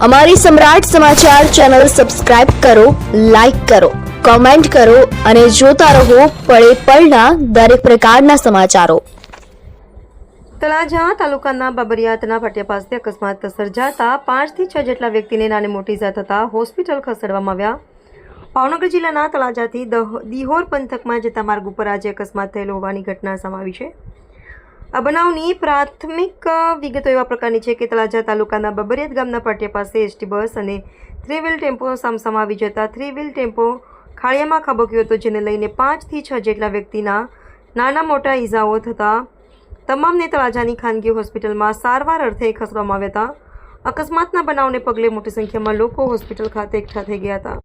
અમારી સમ્રાટ સમાચાર channel subscribe કરો, લાઇક કરો, કોમેન્ટ કરો અને જોતા રહો પળે પળના દરેક પ્રકારના સમાચારો. તળાજા તાલુકાના બબરિયાતના ફટિયા પાસે અકસ્માત સર્જાતા પાંચથી છ જેટલા વ્યક્તિને નાની મોટી ઇજા થતાં હોસ્પિટલ ખસેડવામાં આવ્યા. ભાવનગર જિલ્લાના તળાજાથી દહ- દિહોર પંથકમાં જતા માર્ગ ઉપર આજે અકસ્માત થયેલો હોવાની ઘટના સમાવી છે. આ બનાવની પ્રાથમિક વિગતો એવા પ્રકારની છે કે તળાજા તાલુકાના બબરિયાત ગામના પાટિયા પાસે એસટી બસ અને થ્રી વ્હીલ ટેમ્પો સામસામા આવી જતા થ્રી વ્હીલ ટેમ્પો ખાળિયામાં ખાબક્યો હતો, જેને લઈને પાંચથી છ જેટલા વ્યક્તિના નાના મોટા ઈજાઓ થતાં તમામને તળાજાની ખાનગી હોસ્પિટલમાં સારવાર અર્થે ખસવામાં આવ્યા હતા. અકસ્માતના બનાવને પગલે મોટી સંખ્યામાં લોકો હોસ્પિટલ ખાતે એકઠા થઈ ગયા હતા.